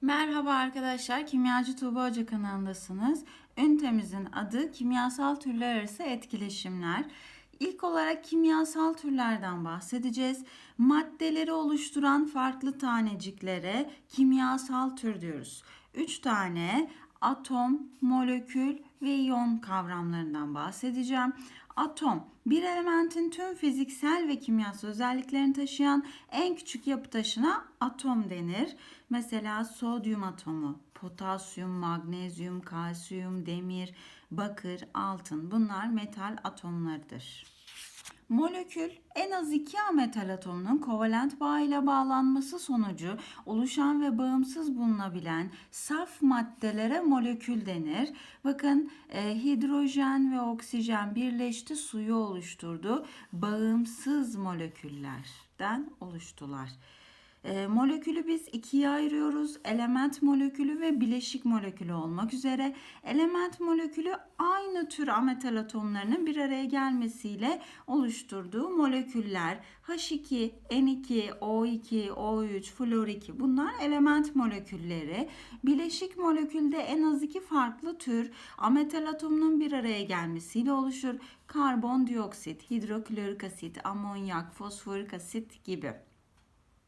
Merhaba arkadaşlar, Kimyacı Tuğba Hoca kanalındasınız. Ünitemizin adı kimyasal türler arası etkileşimler. İlk olarak kimyasal türlerden bahsedeceğiz. Maddeleri oluşturan farklı taneciklere kimyasal tür diyoruz. Üç tane atom, molekül ve iyon kavramlarından bahsedeceğim. Atom, bir elementin tüm fiziksel ve kimyasal özelliklerini taşıyan en küçük yapı taşına atom denir. Mesela sodyum atomu, potasyum, magnezyum, kalsiyum, demir, bakır, altın bunlar metal atomlarıdır. Molekül en az iki metal atomunun kovalent bağ ile bağlanması sonucu oluşan ve bağımsız bulunabilen saf maddelere molekül denir. Bakın e, hidrojen ve oksijen birleşti suyu oluşturdu. Bağımsız moleküllerden oluştular. E, molekülü biz ikiye ayırıyoruz. Element molekülü ve bileşik molekülü olmak üzere. Element molekülü aynı tür ametal atomlarının bir araya gelmesiyle oluşturduğu moleküller. H2, N2, O2, O3, flor 2 bunlar element molekülleri. Bileşik molekülde en az iki farklı tür ametal atomunun bir araya gelmesiyle oluşur. Karbondioksit, hidroklorik asit, amonyak, fosforik asit gibi.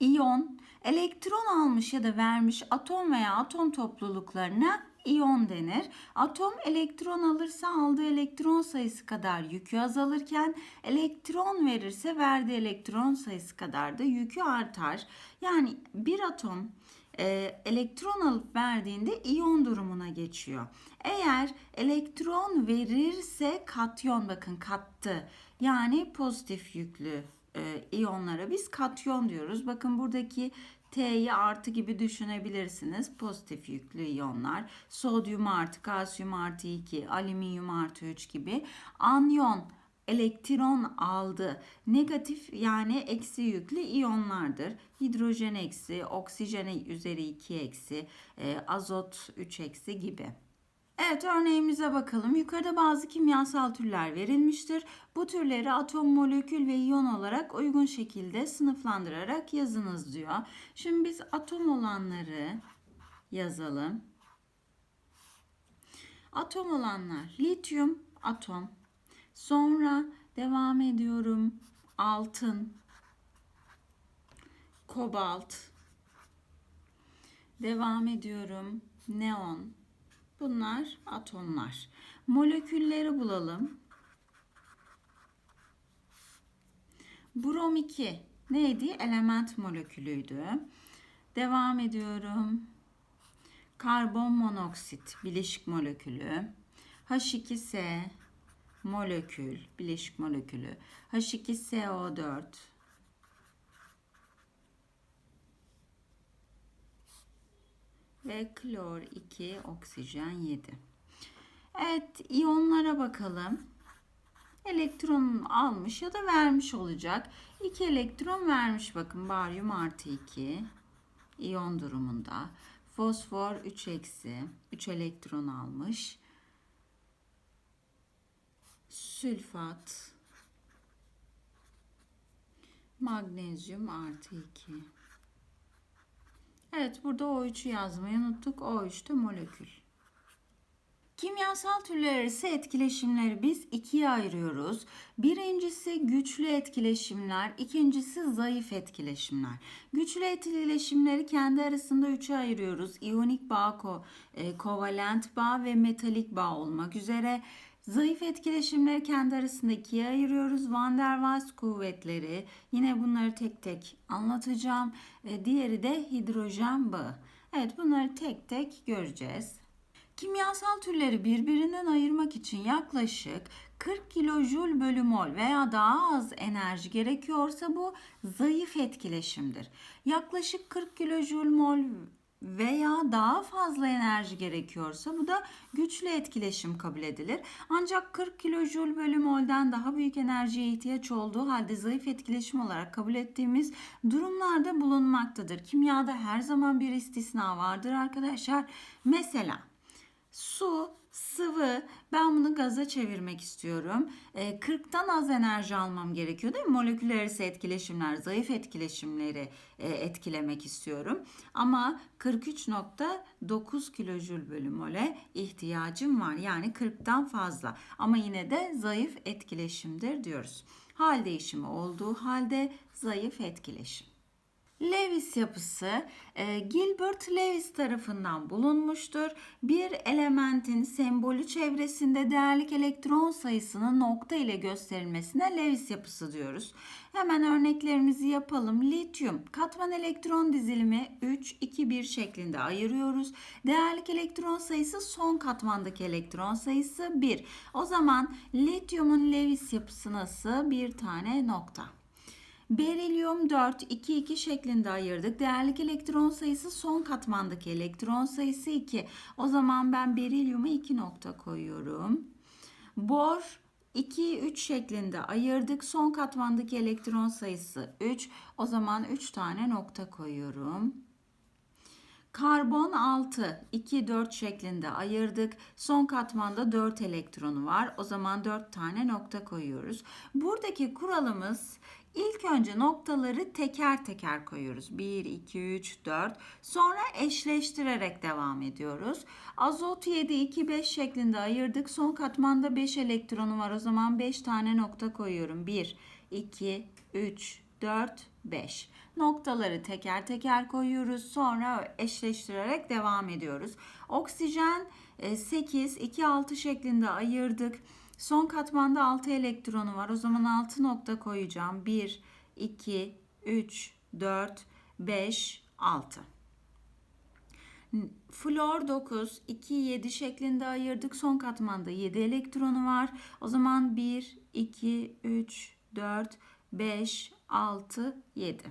İyon, elektron almış ya da vermiş atom veya atom topluluklarına iyon denir. Atom elektron alırsa aldığı elektron sayısı kadar yükü azalırken elektron verirse verdiği elektron sayısı kadar da yükü artar. Yani bir atom e, elektron alıp verdiğinde iyon durumuna geçiyor. Eğer elektron verirse katyon bakın kattı yani pozitif yüklü e, iyonlara biz katyon diyoruz. Bakın buradaki T'yi artı gibi düşünebilirsiniz. Pozitif yüklü iyonlar. Sodyum artı, kalsiyum artı 2, alüminyum artı 3 gibi. Anyon elektron aldı. Negatif yani eksi yüklü iyonlardır. Hidrojen eksi, oksijen üzeri 2 eksi, e, azot 3 eksi gibi. Evet örneğimize bakalım. Yukarıda bazı kimyasal türler verilmiştir. Bu türleri atom, molekül ve iyon olarak uygun şekilde sınıflandırarak yazınız diyor. Şimdi biz atom olanları yazalım. Atom olanlar lityum atom. Sonra devam ediyorum. Altın, kobalt. Devam ediyorum. Neon, Bunlar atomlar. Molekülleri bulalım. Brom 2 neydi? Element molekülüydü. Devam ediyorum. Karbon monoksit bileşik molekülü. H2S molekül bileşik molekülü. H2SO4 ve klor 2 oksijen 7. Evet iyonlara bakalım. Elektron almış ya da vermiş olacak. 2 elektron vermiş bakın baryum artı 2 iyon durumunda. Fosfor 3 eksi 3 elektron almış. Sülfat magnezyum artı 2 Evet burada O3'ü yazmayı unuttuk. O3 de molekül. Kimyasal türler arası etkileşimleri biz ikiye ayırıyoruz. Birincisi güçlü etkileşimler, ikincisi zayıf etkileşimler. Güçlü etkileşimleri kendi arasında üçe ayırıyoruz. İyonik bağ, e, kovalent bağ ve metalik bağ olmak üzere. Zayıf etkileşimleri kendi arasında ikiye ayırıyoruz. Van der Waals kuvvetleri. Yine bunları tek tek anlatacağım. E, diğeri de hidrojen bağı. Evet bunları tek tek göreceğiz. Kimyasal türleri birbirinden ayırmak için yaklaşık 40 kilojül bölü mol veya daha az enerji gerekiyorsa bu zayıf etkileşimdir. Yaklaşık 40 kilojül mol veya daha fazla enerji gerekiyorsa bu da güçlü etkileşim kabul edilir. Ancak 40 kilojül bölü mol'den daha büyük enerjiye ihtiyaç olduğu halde zayıf etkileşim olarak kabul ettiğimiz durumlarda bulunmaktadır. Kimyada her zaman bir istisna vardır arkadaşlar. Mesela su sıvı. Ben bunu gaza çevirmek istiyorum. E, 40'tan az enerji almam gerekiyor değil mi? Moleküler arası etkileşimler, zayıf etkileşimleri e, etkilemek istiyorum. Ama 43.9 kilojül bölü mole ihtiyacım var. Yani 40'tan fazla. Ama yine de zayıf etkileşimdir diyoruz. Hal değişimi olduğu halde zayıf etkileşim. Lewis yapısı e, Gilbert Lewis tarafından bulunmuştur. Bir elementin sembolü çevresinde değerlik elektron sayısının nokta ile gösterilmesine Lewis yapısı diyoruz. Hemen örneklerimizi yapalım. Lityum katman elektron dizilimi 3 2 1 şeklinde ayırıyoruz. Değerlik elektron sayısı son katmandaki elektron sayısı 1. O zaman lityumun Lewis yapısı nasıl? Bir tane nokta. Berilyum 4, 2, 2 şeklinde ayırdık. Değerlik elektron sayısı son katmandaki elektron sayısı 2. O zaman ben berilyuma 2 nokta koyuyorum. Bor 2, 3 şeklinde ayırdık. Son katmandaki elektron sayısı 3. O zaman 3 tane nokta koyuyorum. Karbon 6, 2, 4 şeklinde ayırdık. Son katmanda 4 elektronu var. O zaman 4 tane nokta koyuyoruz. Buradaki kuralımız ilk önce noktaları teker teker koyuyoruz. 1, 2, 3, 4. Sonra eşleştirerek devam ediyoruz. Azot 7, 2, 5 şeklinde ayırdık. Son katmanda 5 elektronu var. O zaman 5 tane nokta koyuyorum. 1, 2, 3, 4, 5. Noktaları teker teker koyuyoruz. Sonra eşleştirerek devam ediyoruz. Oksijen 8, 2, 6 şeklinde ayırdık. Son katmanda 6 elektronu var. O zaman 6 nokta koyacağım. 1, 2, 3, 4, 5, 6. Flor 9, 2, 7 şeklinde ayırdık. Son katmanda 7 elektronu var. O zaman 1, 2, 3, 4, 5, 6, 7.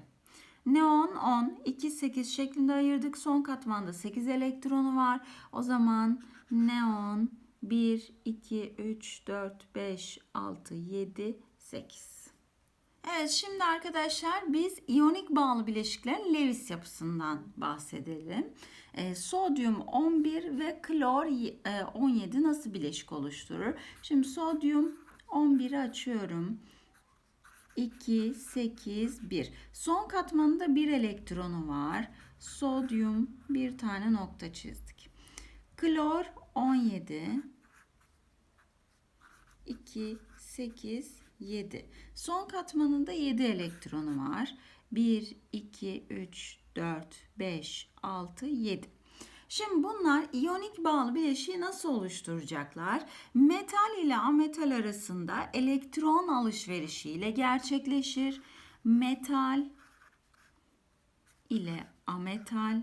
Neon 10, 2, 8 şeklinde ayırdık. Son katmanda 8 elektronu var. O zaman neon 1, 2, 3, 4, 5, 6, 7, 8. Evet şimdi arkadaşlar biz iyonik bağlı bileşiklerin Lewis yapısından bahsedelim. E, sodyum 11 ve klor e, 17 nasıl bileşik oluşturur? Şimdi sodyum 11'i açıyorum. 2, 8, 1. Son katmanında bir elektronu var. Sodyum bir tane nokta çizdik. Klor 17. 2, 8, 7. Son katmanında 7 elektronu var. 1, 2, 3, 4, 5, 6, 7. Şimdi bunlar iyonik bağlı bileşiği nasıl oluşturacaklar? Metal ile ametal arasında elektron alışverişiyle gerçekleşir. Metal ile ametal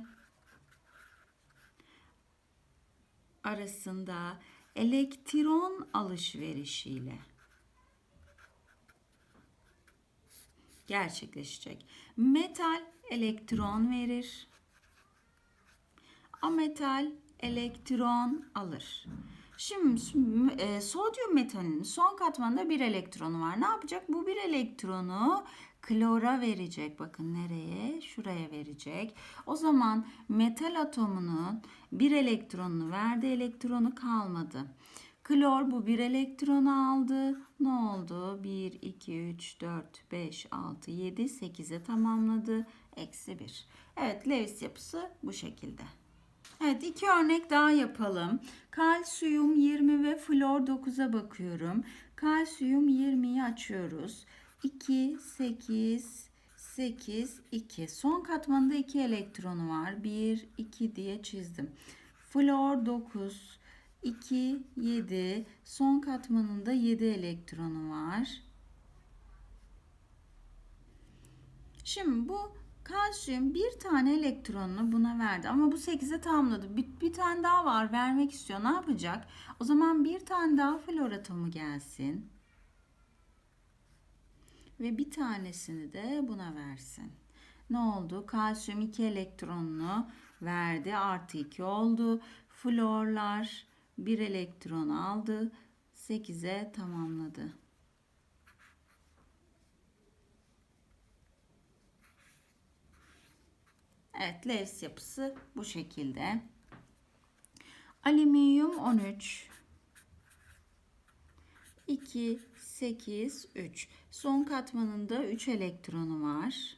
arasında elektron alışverişiyle gerçekleşecek. Metal elektron verir. Ametal elektron alır. Şimdi e, sodyum metalinin son katmanında bir elektronu var. Ne yapacak? Bu bir elektronu klora verecek. Bakın nereye? Şuraya verecek. O zaman metal atomunun bir elektronunu verdi, elektronu kalmadı. Klor bu bir elektronu aldı. Ne oldu? 1, 2, 3, 4, 5, 6, 7, 8'e tamamladı. Eksi 1. Evet Lewis yapısı bu şekilde. Evet iki örnek daha yapalım. Kalsiyum 20 ve flor 9'a bakıyorum. Kalsiyum 20'yi açıyoruz. 2, 8, 8, 2. Son katmanında 2 elektronu var. 1, 2 diye çizdim. Flor 9, 2, 7. Son katmanında 7 elektronu var. Şimdi bu kalsiyum bir tane elektronunu buna verdi ama bu 8'e tamamladı. Bir, bir tane daha var vermek istiyor. Ne yapacak? O zaman bir tane daha flor atomu gelsin. Ve bir tanesini de buna versin. Ne oldu? Kalsiyum 2 elektronunu verdi. Artı 2 oldu. Florlar bir elektron aldı. 8'e tamamladı. Evet, Lewis yapısı bu şekilde. Alüminyum 13. 2, 8, 3. Son katmanında 3 elektronu var.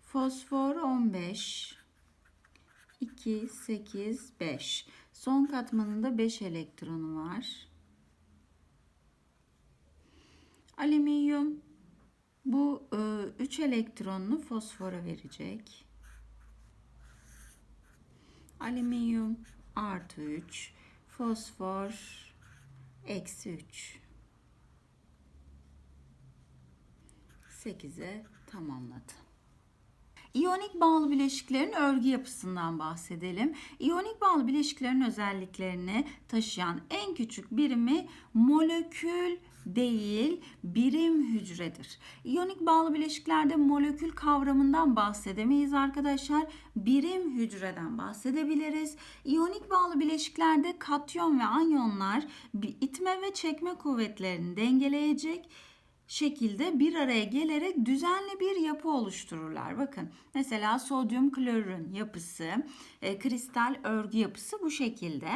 Fosfor 15. 2, 8, 5. Son katmanında 5 elektronu var. Alüminyum bu 3 elektronunu fosfora verecek. Alüminyum artı 3, fosfor eksi 3. 8'e tamamladı. İyonik bağlı bileşiklerin örgü yapısından bahsedelim. İyonik bağlı bileşiklerin özelliklerini taşıyan en küçük birimi molekül değil birim hücredir. İyonik bağlı bileşiklerde molekül kavramından bahsedemeyiz arkadaşlar. Birim hücreden bahsedebiliriz. İyonik bağlı bileşiklerde katyon ve anyonlar itme ve çekme kuvvetlerini dengeleyecek şekilde bir araya gelerek düzenli bir yapı oluştururlar. Bakın mesela sodyum klorürün yapısı, e, kristal örgü yapısı bu şekilde.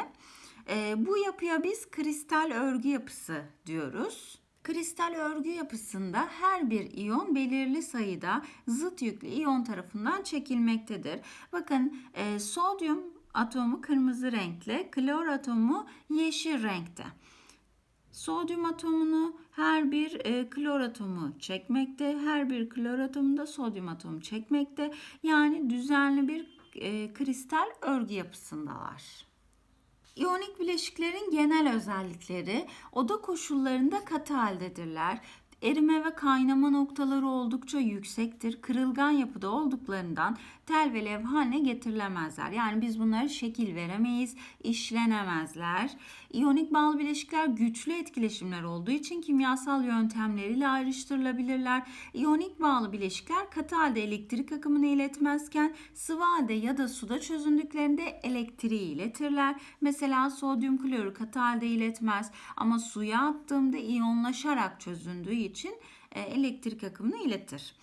E, bu yapıya biz kristal örgü yapısı diyoruz. Kristal örgü yapısında her bir iyon belirli sayıda zıt yüklü iyon tarafından çekilmektedir. Bakın e, sodyum atomu kırmızı renkle, klor atomu yeşil renkte. Sodyum atomunu her bir e, klor atomu çekmekte. Her bir klor atomu da sodyum atomu çekmekte. Yani düzenli bir e, kristal örgü yapısındalar. İyonik bileşiklerin genel özellikleri oda koşullarında katı haldedirler. Erime ve kaynama noktaları oldukça yüksektir. Kırılgan yapıda olduklarından tel ve lev haline getirilemezler. Yani biz bunları şekil veremeyiz, işlenemezler. İyonik bağlı bileşikler güçlü etkileşimler olduğu için kimyasal yöntemleriyle ayrıştırılabilirler. İyonik bağlı bileşikler katı halde elektrik akımını iletmezken sıvı halde ya da suda çözündüklerinde elektriği iletirler. Mesela sodyum klorür katı halde iletmez ama suya attığımda iyonlaşarak çözündüğü için e, elektrik akımını iletir.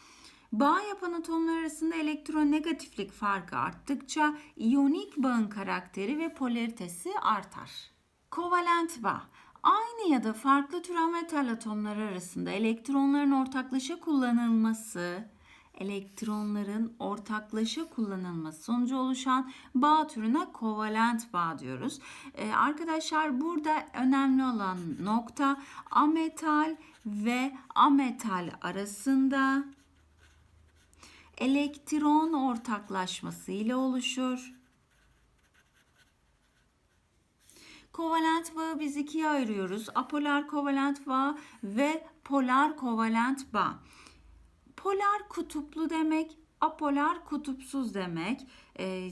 Bağ yapan atomlar arasında elektronegatiflik farkı arttıkça iyonik bağın karakteri ve polaritesi artar. Kovalent bağ Aynı ya da farklı tür ametal atomlar arasında elektronların ortaklaşa kullanılması, elektronların ortaklaşa kullanılması sonucu oluşan bağ türüne kovalent bağ diyoruz. Ee, arkadaşlar burada önemli olan nokta ametal ve ametal arasında elektron ortaklaşması ile oluşur. Kovalent bağı biz ikiye ayırıyoruz. Apolar kovalent bağ ve polar kovalent bağ. Polar kutuplu demek, apolar kutupsuz demek. Ee,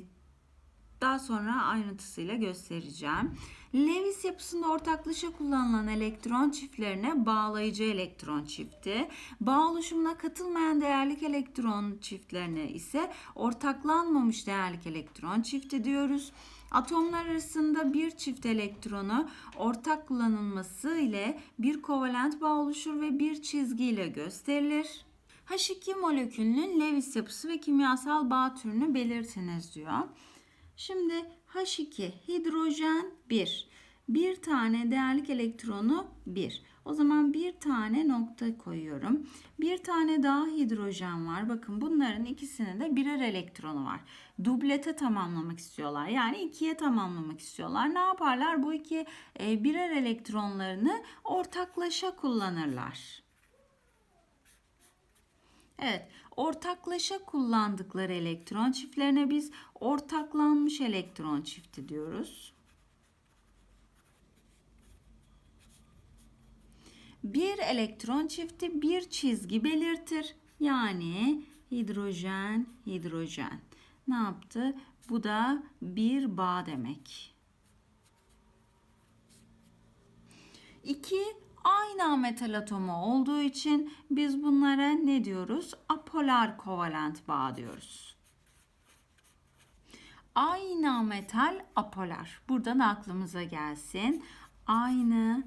daha sonra ayrıntısıyla göstereceğim. Lewis yapısında ortaklaşa kullanılan elektron çiftlerine bağlayıcı elektron çifti, bağ oluşumuna katılmayan değerlik elektron çiftlerine ise ortaklanmamış değerlik elektron çifti diyoruz. Atomlar arasında bir çift elektronu ortak kullanılması ile bir kovalent bağ oluşur ve bir çizgiyle gösterilir. H2 molekülünün Lewis yapısı ve kimyasal bağ türünü belirtiniz diyor. Şimdi H2 hidrojen 1. Bir tane değerlik elektronu 1. O zaman bir tane nokta koyuyorum. Bir tane daha hidrojen var. Bakın bunların ikisinin de birer elektronu var. Dublete tamamlamak istiyorlar. Yani ikiye tamamlamak istiyorlar. Ne yaparlar? Bu iki e, birer elektronlarını ortaklaşa kullanırlar. Evet, ortaklaşa kullandıkları elektron çiftlerine biz ortaklanmış elektron çifti diyoruz. Bir elektron çifti bir çizgi belirtir. Yani hidrojen, hidrojen. Ne yaptı? Bu da bir bağ demek. İki aynı metal atomu olduğu için biz bunlara ne diyoruz? Apolar kovalent bağ diyoruz. Aynı metal apolar. Buradan aklımıza gelsin. Aynı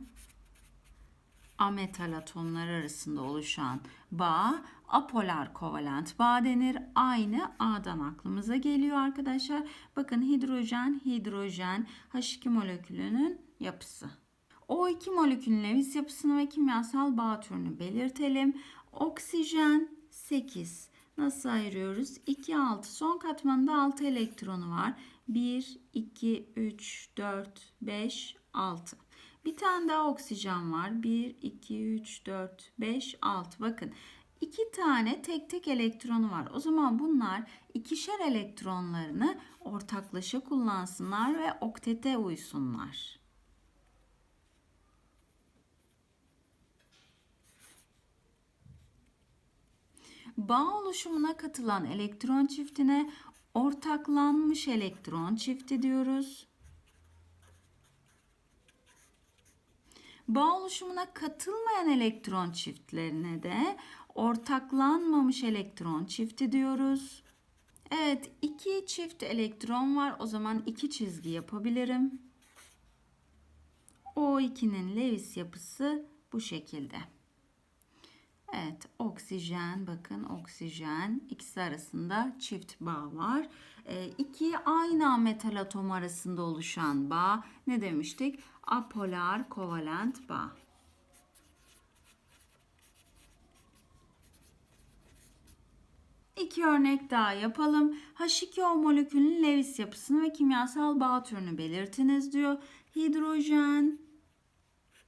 ametal atomlar arasında oluşan bağ apolar kovalent bağ denir. Aynı A'dan aklımıza geliyor arkadaşlar. Bakın hidrojen, hidrojen H2 molekülünün yapısı. O2 molekülün Lewis yapısını ve kimyasal bağ türünü belirtelim. Oksijen 8. Nasıl ayırıyoruz? 2, 6. Son katmanında 6 elektronu var. 1, 2, 3, 4, 5, 6. Bir tane daha oksijen var. 1, 2, 3, 4, 5, 6. Bakın iki tane tek tek elektronu var. O zaman bunlar ikişer elektronlarını ortaklaşa kullansınlar ve oktete uysunlar. Bağ oluşumuna katılan elektron çiftine ortaklanmış elektron çifti diyoruz. Bağ oluşumuna katılmayan elektron çiftlerine de ortaklanmamış elektron çifti diyoruz. Evet, iki çift elektron var. O zaman iki çizgi yapabilirim. O2'nin Lewis yapısı bu şekilde. Evet, oksijen bakın oksijen ikisi arasında çift bağ var. E, iki aynı metal atom arasında oluşan bağ ne demiştik? Apolar kovalent bağ. İki örnek daha yapalım. H2O molekülünün Lewis yapısını ve kimyasal bağ türünü belirtiniz diyor. Hidrojen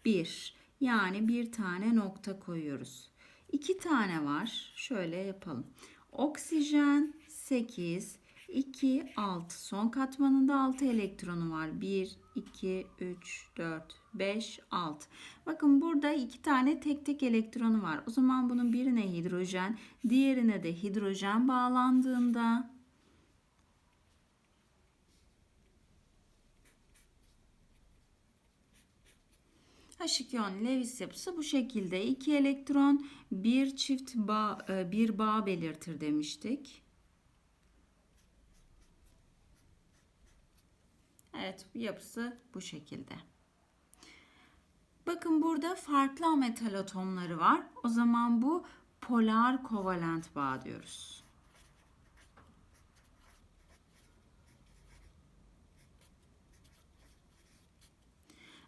1 yani bir tane nokta koyuyoruz. İki tane var. Şöyle yapalım. Oksijen 8, 2, 6. Son katmanında 6 elektronu var. 1, 2, 3, 4, 5, 6. Bakın burada iki tane tek tek elektronu var. O zaman bunun birine hidrojen, diğerine de hidrojen bağlandığında H2 Lewis yapısı bu şekilde. İki elektron bir çift bağ, e, bir bağ belirtir demiştik. Evet yapısı bu şekilde. Bakın burada farklı metal atomları var. O zaman bu polar kovalent bağ diyoruz.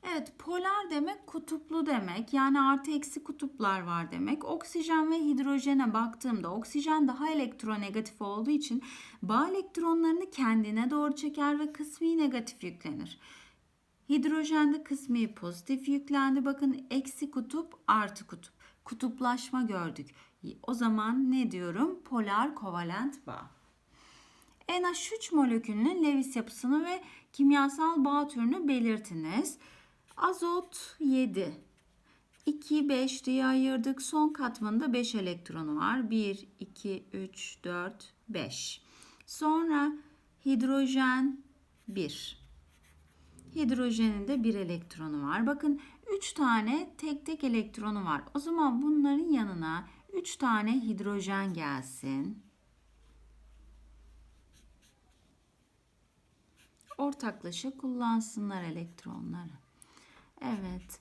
Evet, polar demek kutuplu demek. Yani artı eksi kutuplar var demek. Oksijen ve hidrojene baktığımda oksijen daha elektronegatif olduğu için bağ elektronlarını kendine doğru çeker ve kısmi negatif yüklenir. Hidrojende kısmi pozitif yüklendi. Bakın eksi kutup artı kutup. Kutuplaşma gördük. O zaman ne diyorum? Polar kovalent bağ. NH3 molekülünün Lewis yapısını ve kimyasal bağ türünü belirtiniz. Azot 7. 2, 5 diye ayırdık. Son katmanında 5 elektronu var. 1, 2, 3, 4, 5. Sonra hidrojen 1. Hidrojenin de 1 elektronu var. Bakın 3 tane tek tek elektronu var. O zaman bunların yanına 3 tane hidrojen gelsin. Ortaklaşa kullansınlar elektronları. Evet.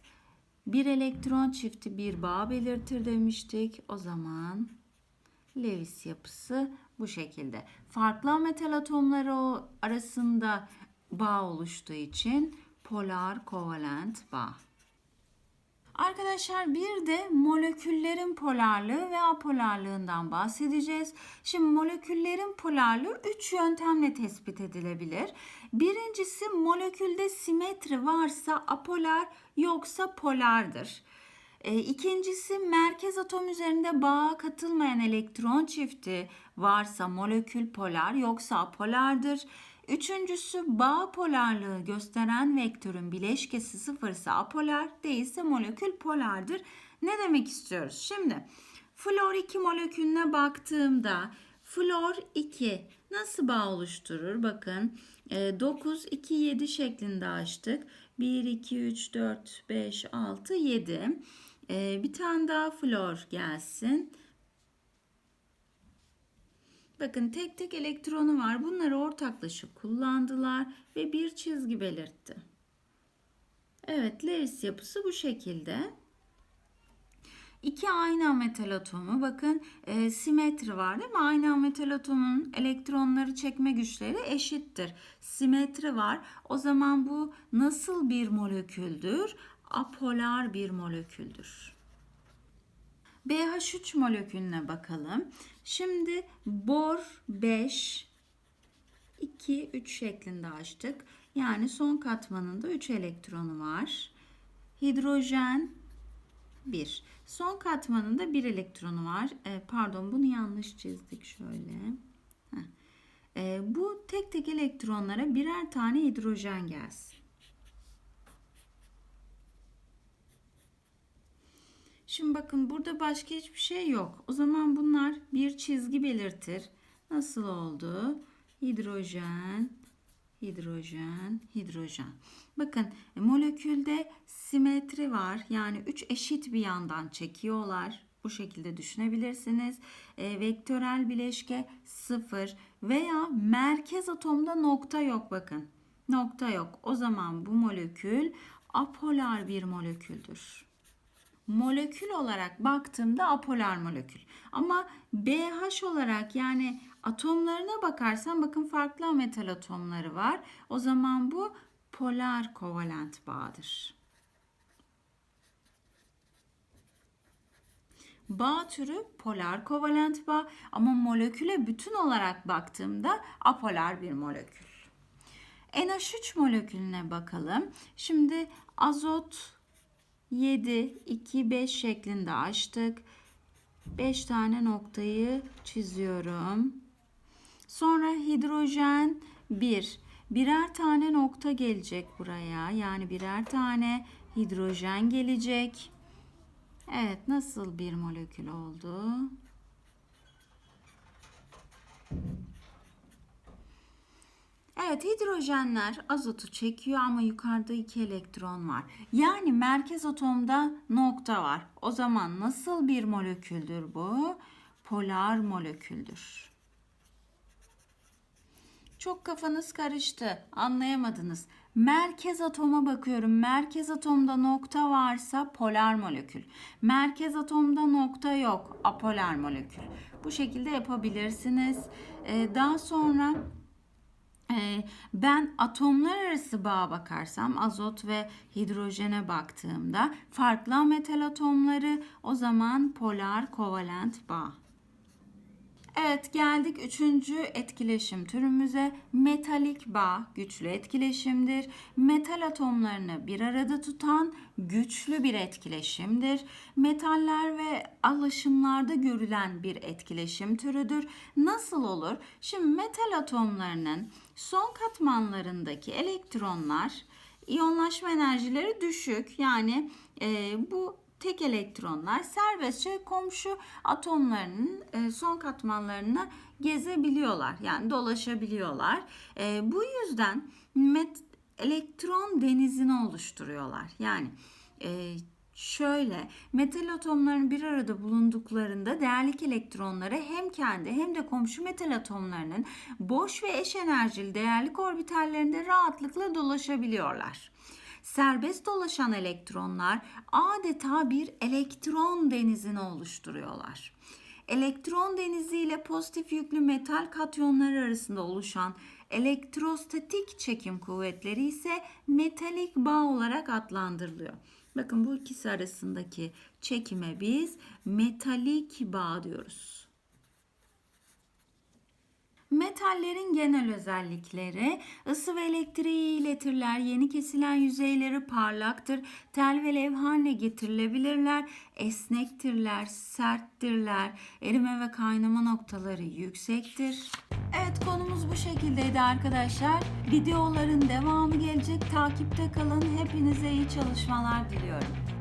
Bir elektron çifti bir bağ belirtir demiştik. O zaman Lewis yapısı bu şekilde. Farklı metal atomları arasında bağ oluştuğu için polar kovalent bağ. Arkadaşlar bir de moleküllerin polarlığı ve apolarlığından bahsedeceğiz. Şimdi moleküllerin polarlığı 3 yöntemle tespit edilebilir. Birincisi molekülde simetri varsa apolar yoksa polardır. E, ikincisi merkez atom üzerinde bağa katılmayan elektron çifti varsa molekül polar yoksa apolardır. Üçüncüsü bağ polarlığı gösteren vektörün bileşkesi sıfırsa apolar değilse molekül polardır. Ne demek istiyoruz? Şimdi flor 2 molekülüne baktığımda flor 2 nasıl bağ oluşturur? Bakın 9, 2, 7 şeklinde açtık. 1, 2, 3, 4, 5, 6, 7. Bir tane daha flor gelsin. Bakın tek tek elektronu var. Bunları ortaklaşa kullandılar ve bir çizgi belirtti. Evet, Lewis yapısı bu şekilde. İki aynı metal atomu bakın e, simetri var değil mi? Aynı metal atomun elektronları çekme güçleri eşittir. Simetri var. O zaman bu nasıl bir moleküldür? Apolar bir moleküldür. BH3 molekülüne bakalım. Şimdi bor 5 2 3 şeklinde açtık. Yani son katmanında 3 elektronu var. Hidrojen 1. Son katmanında 1 elektronu var. E, pardon bunu yanlış çizdik şöyle. E, bu tek tek elektronlara birer tane hidrojen gelsin. Şimdi bakın burada başka hiçbir şey yok. O zaman bunlar bir çizgi belirtir. Nasıl oldu? Hidrojen, hidrojen, hidrojen. Bakın e, molekülde simetri var. Yani üç eşit bir yandan çekiyorlar. Bu şekilde düşünebilirsiniz. E, vektörel bileşke sıfır veya merkez atomda nokta yok bakın. Nokta yok. O zaman bu molekül apolar bir moleküldür molekül olarak baktığımda apolar molekül. Ama BH olarak yani atomlarına bakarsam bakın farklı metal atomları var. O zaman bu polar kovalent bağdır. Bağ türü polar kovalent bağ ama moleküle bütün olarak baktığımda apolar bir molekül. NH3 molekülüne bakalım. Şimdi azot 7, 2, 5 şeklinde açtık. 5 tane noktayı çiziyorum. Sonra hidrojen 1. Birer tane nokta gelecek buraya. Yani birer tane hidrojen gelecek. Evet nasıl bir molekül oldu? Evet hidrojenler azotu çekiyor ama yukarıda iki elektron var. Yani merkez atomda nokta var. O zaman nasıl bir moleküldür bu? Polar moleküldür. Çok kafanız karıştı. Anlayamadınız. Merkez atoma bakıyorum. Merkez atomda nokta varsa polar molekül. Merkez atomda nokta yok. Apolar molekül. Bu şekilde yapabilirsiniz. Ee, daha sonra ben atomlar arası bağa bakarsam azot ve hidrojene baktığımda farklı metal atomları o zaman polar kovalent bağ. Evet geldik üçüncü etkileşim türümüze. Metalik bağ güçlü etkileşimdir. Metal atomlarını bir arada tutan güçlü bir etkileşimdir. Metaller ve alaşımlarda görülen bir etkileşim türüdür. Nasıl olur? Şimdi metal atomlarının son katmanlarındaki elektronlar iyonlaşma enerjileri düşük. Yani e, bu tek elektronlar serbestçe komşu atomlarının e, son katmanlarına gezebiliyorlar. Yani dolaşabiliyorlar. E, bu yüzden elektron denizini oluşturuyorlar. Yani e, şöyle metal atomların bir arada bulunduklarında değerlik elektronları hem kendi hem de komşu metal atomlarının boş ve eş enerjili değerlik orbitallerinde rahatlıkla dolaşabiliyorlar. Serbest dolaşan elektronlar adeta bir elektron denizini oluşturuyorlar. Elektron denizi ile pozitif yüklü metal katyonlar arasında oluşan elektrostatik çekim kuvvetleri ise metalik bağ olarak adlandırılıyor. Bakın bu ikisi arasındaki çekime biz metalik bağ diyoruz. Metallerin genel özellikleri ısı ve elektriği iletirler. Yeni kesilen yüzeyleri parlaktır. Tel ve levhanle getirilebilirler. Esnektirler, serttirler. Erime ve kaynama noktaları yüksektir. Evet konumuz bu şekildeydi arkadaşlar. Videoların devamı gelecek. Takipte kalın. Hepinize iyi çalışmalar diliyorum.